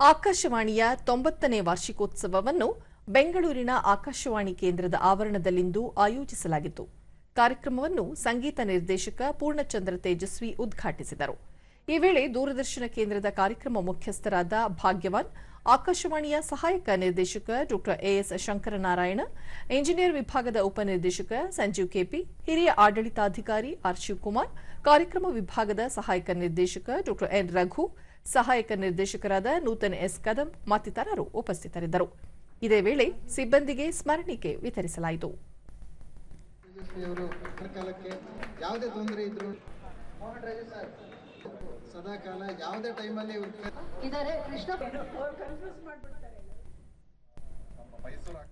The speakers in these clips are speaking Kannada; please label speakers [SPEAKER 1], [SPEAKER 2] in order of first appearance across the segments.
[SPEAKER 1] ಆಕಾಶವಾಣಿಯ ತೊಂಬತ್ತನೇ ವಾರ್ಷಿಕೋತ್ಸವವನ್ನು ಬೆಂಗಳೂರಿನ ಆಕಾಶವಾಣಿ ಕೇಂದ್ರದ ಆವರಣದಲ್ಲಿಂದು ಆಯೋಜಿಸಲಾಗಿತ್ತು. ಕಾರ್ಯಕ್ರಮವನ್ನು ಸಂಗೀತ ನಿರ್ದೇಶಕ ಪೂರ್ಣಚಂದ್ರ ತೇಜಸ್ವಿ ಉದ್ಘಾಟಿಸಿದರು. ಈ ವೇಳೆ ದೂರದರ್ಶನ ಕೇಂದ್ರದ ಕಾರ್ಯಕ್ರಮ ಮುಖ್ಯಸ್ಥರಾದ ಭಾಗ್ಯವಾನ್, ಆಕಾಶವಾಣಿಯ ಸಹಾಯಕ ನಿರ್ದೇಶಕ ಡಾ ಎಎಸ್ ಶಂಕರನಾರಾಯಣ, ಇಂಜಿನಿಯರ್ ವಿಭಾಗದ ಉಪನಿರ್ದೇಶಕ ಸಂಜೀವ್ ಕೆಪಿ, ಹಿರಿಯ ಆಡಳಿತಾಧಿಕಾರಿ ಆರ್ ಶಿವಕುಮಾರ್, ಕಾರ್ಯಕ್ರಮ ವಿಭಾಗದ ಸಹಾಯಕ ನಿರ್ದೇಶಕ ಡಾ ಎನ್ ರಘು ಸಹಾಯಕ ನಿರ್ದೇಶಕರಾದ ನೂತನ್ ಎಸ್ ಕದಂ ಮತ್ತಿತರರು ಉಪಸ್ಥಿತರಿದ್ದರು. ಇದೇ ವೇಳೆ ಸಿಬ್ಬಂದಿಗೆ ಸ್ಮರಣಿಕೆ ವಿತರಿಸಲಾಯಿತು.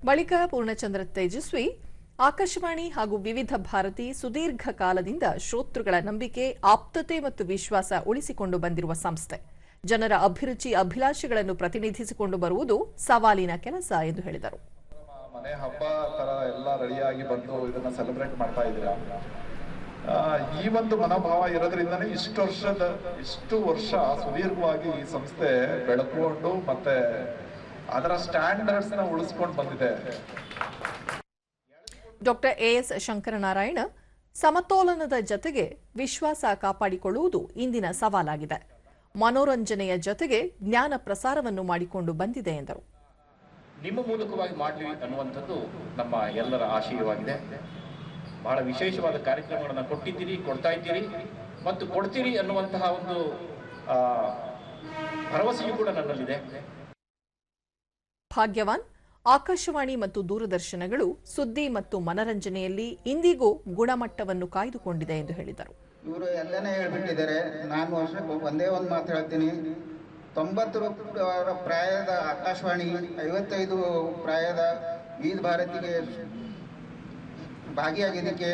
[SPEAKER 1] ಬಳಿಕ ಪೂರ್ಣಚಂದ್ರ ತೇಜಸ್ವಿ ಆಕಾಶವಾಣಿ ಹಾಗೂ ವಿವಿಧ ಭಾರತಿ ಸುದೀರ್ಘ ಕಾಲದಿಂದ ಶ್ರೋತೃಗಳ ನಂಬಿಕೆ ಆಪ್ತತೆ ಮತ್ತು ವಿಶ್ವಾಸ ಉಳಿಸಿಕೊಂಡು ಬಂದಿರುವ ಸಂಸ್ಥೆ. ಜನರ ಅಭಿರುಚಿ ಅಭಿಲಾಷೆಗಳನ್ನು ಪ್ರತಿನಿಧಿಸಿಕೊಂಡು ಬರುವುದು ಸವಾಲಿನ ಕೆಲಸ ಎಂದು ಹೇಳಿದರು.
[SPEAKER 2] ಮನೆ ಹಬ್ಬ ತರ ಎಲ್ಲ ರೆಡಿಯಾಗಿ ಬಂದು ಇದನ್ನ ಸೆಲೆಬ್ರೇಟ್ ಮಾಡ್ತಾ ಇದ್ದೀರಾ? ಈ ಒಂದು ಮನೋಭಾವ ಇರೋದ್ರಿಂದನೇ ಇಷ್ಟು ವರ್ಷದ ಇಷ್ಟು ವರ್ಷ ಸುದೀರ್ಘವಾಗಿ ಈ ಸಂಸ್ಥೆ ಬೆಳಕೊಂಡು ಮತ್ತೆ ಅದರ ಸ್ಟ್ಯಾಂಡರ್ಡ್ಸ್ನ ಉಳಿಸ್ಕೊಂಡು ಬಂದಿದೆ.
[SPEAKER 1] ಡಾಕ್ಟರ್ ಎಎಸ್ ಶಂಕರನಾರಾಯಣ ಸಮತೋಲನದ ಜತೆಗೆ ವಿಶ್ವಾಸ ಕಾಪಾಡಿಕೊಳ್ಳುವುದು ಇಂದಿನ ಸವಾಲಾಗಿದೆ. ಮನೋರಂಜನೆಯ ಜೊತೆಗೆ ಜ್ಞಾನ ಪ್ರಸಾರವನ್ನು ಮಾಡಿಕೊಂಡು ಬಂದಿದೆ ಎಂದರು.
[SPEAKER 3] ನಿಮ್ಮ ಮೂಲಕವಾಗಿ ಮಾಡಲಿ ಅನ್ನುವಂಥದ್ದು ನಮ್ಮ ಎಲ್ಲರ ಆಶಯವಾಗಿದೆ. ಬಹಳ ವಿಶೇಷವಾದ ಕಾರ್ಯಕ್ರಮಗಳನ್ನು ಕೊಟ್ಟಿದ್ದೀರಿ ಕೊಡ್ತಾ ಇದ್ದೀರಿ ಮತ್ತು ಕೊಡ್ತೀರಿ ಅನ್ನುವಂತಹ ಒಂದು ಭರವಸೆಯೂ ಕೂಡ ನನ್ನಲ್ಲಿದೆ.
[SPEAKER 1] ಭಾಗ್ಯವಾನ್ ಆಕಾಶವಾಣಿ ಮತ್ತು ದೂರದರ್ಶನಗಳು ಸುದ್ದಿ ಮತ್ತು ಮನರಂಜನೆಯಲ್ಲಿ ಇಂದಿಗೂ ಗುಣಮಟ್ಟವನ್ನು ಕಾಯ್ದುಕೊಂಡಿದೆ ಎಂದು ಹೇಳಿದರು.
[SPEAKER 4] ಇವರು ಎಲ್ಲನೇ ಹೇಳ್ಬಿಟ್ಟಿದ್ದಾರೆ. ನಾನು ವರ್ಷಕ್ಕೆ ಒಂದೇ ಒಂದು ಮಾತು ಹೇಳ್ತೀನಿ. ತೊಂಬತ್ತು ಅವರ ಪ್ರಾಯದ ಆಕಾಶವಾಣಿ ಐವತ್ತೈದು ಪ್ರಾಯದ ವಿವಿಧ ಭಾರತಿಗೆ ಭಾಗಿಯಾಗಿದ್ದಕ್ಕೆ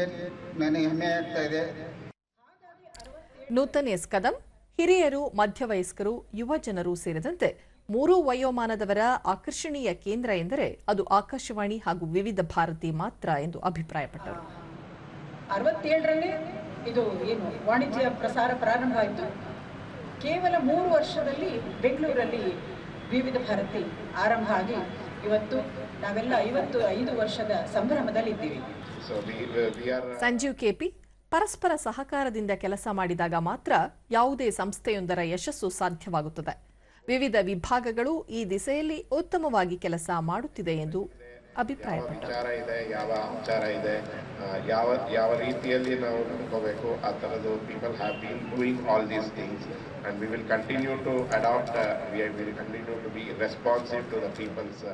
[SPEAKER 4] ನನಗೆ ಹೆಮ್ಮೆ ಆಗ್ತಾ ಇದೆ.
[SPEAKER 1] ನೂತನ ಎಸ್ ಕದಂ ಹಿರಿಯರು ಮಧ್ಯವಯಸ್ಕರು ಯುವ ಜನರು ಸೇರಿದಂತೆ ಮೂರೂ ವಯೋಮಾನದವರ ಆಕರ್ಷಣೀಯ ಕೇಂದ್ರ ಎಂದರೆ ಅದು ಆಕಾಶವಾಣಿ ಹಾಗೂ ವಿವಿಧ ಭಾರತಿ ಮಾತ್ರ ಎಂದು ಅಭಿಪ್ರಾಯಪಟ್ಟರು.
[SPEAKER 5] ಅರವತ್ತೇಳರಲ್ಲಿ ಇದು ಏನು ವಾಣಿಜ್ಯ ಪ್ರಸಾರ ಪ್ರಾರಂಭ ಆಯಿತು. ಕೇವಲ ಮೂರು ವರ್ಷದಲ್ಲಿ ಬೆಂಗಳೂರಲ್ಲಿ ವಿವಿಧ ಭಾರತಿ ಆರಂಭ ಆಗಿ ಇವತ್ತು ನಾವೆಲ್ಲ ಐವತ್ತು ಐದು ವರ್ಷದ ಸಂಭ್ರಮದಲ್ಲಿದ್ದೀವಿ
[SPEAKER 1] ಸಂಜೀವ್ ಕೆಪಿ ಪರಸ್ಪರ ಸಹಕಾರದಿಂದ ಕೆಲಸ ಮಾಡಿದಾಗ ಮಾತ್ರ ಯಾವುದೇ ಸಂಸ್ಥೆಯೊಂದರ ಯಶಸ್ಸು ಸಾಧ್ಯವಾಗುತ್ತದೆ. ವಿವಿಧ ವಿಭಾಗಗಳು ಈ ದಿಸೆಯಲ್ಲಿ ಉತ್ತಮವಾಗಿ ಕೆಲಸ ಮಾಡುತ್ತಿದೆ ಎಂದು ಅಭಿಪ್ರಾಯಪಟ್ಟರು.
[SPEAKER 6] ವಿಚಾರ ಇದೆ, ಯಾವ ವಿಚಾರ ಇದೆ ಯಾವ ಯಾವ ರೀತಿಯಲ್ಲಿ ನಾವು ನಡ್ಕೋಬೇಕು, ಆ ಥರದ್ದು people have been doing all these things and we will continue to adapt we will continue to be responsive to the people's